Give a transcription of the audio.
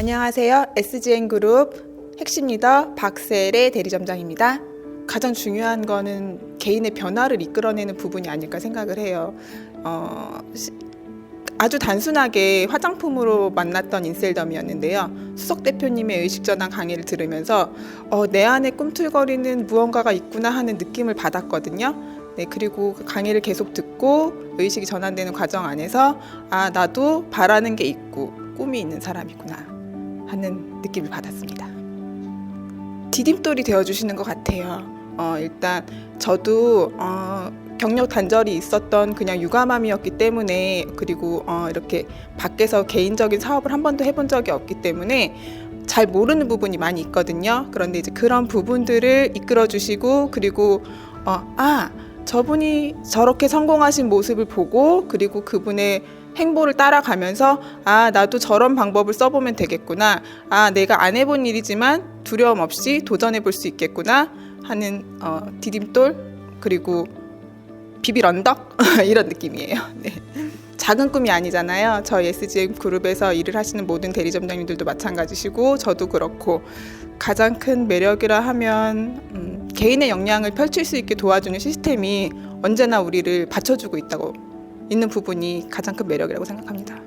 안녕하세요. SGN 그룹 핵심 리더 박셀의 대리점장입니다. 가장 중요한 거는 개인의 변화를 이끌어내는 부분이 아닐까 생각을 해요. 어, 시- 아주 단순하게 화장품으로 만났던 인셀덤이었는데요. 수석 대표님의 의식 전환 강의를 들으면서 어, 내 안에 꿈틀거리는 무언가가 있구나 하는 느낌을 받았거든요. 네, 그리고 그 강의를 계속 듣고 의식이 전환되는 과정 안에서 아, 나도 바라는 게 있고 꿈이 있는 사람이구나 하는 느낌을 받았습니다. 디딤돌이 되어주시는 것 같아요. 어, 일단 저도 어, 경력 단절이 있었던 그냥 육아맘이었기 때문에 그리고 어, 이렇게 밖에서 개인적인 사업을 한 번도 해본 적이 없기 때문에 잘 모르는 부분이 많이 있거든요. 그런데 이제 그런 부분들을 이끌어 주시고 그리고 어, 아 저분이 저렇게 성공하신 모습을 보고 그리고 그분의 행보를 따라가면서 아 나도 저런 방법을 써보면 되겠구나 아 내가 안 해본 일이지만 두려움 없이 도전해 볼 수 있겠구나 하는 어, 디딤돌 그리고 비빌 언덕 이런 느낌이에요. 네. 작은 꿈이 아니잖아요. 저희 SGM 그룹에서 일을 하시는 모든 대리점장님들도 마찬가지시고 저도 그렇고 가장 큰 매력이라 하면 음, 개인의 역량을 펼칠 수 있게 도와주는 시스템이 언제나 우리를 받쳐주고 있다고 있는 부분이 가장 큰 매력이라고 생각합니다.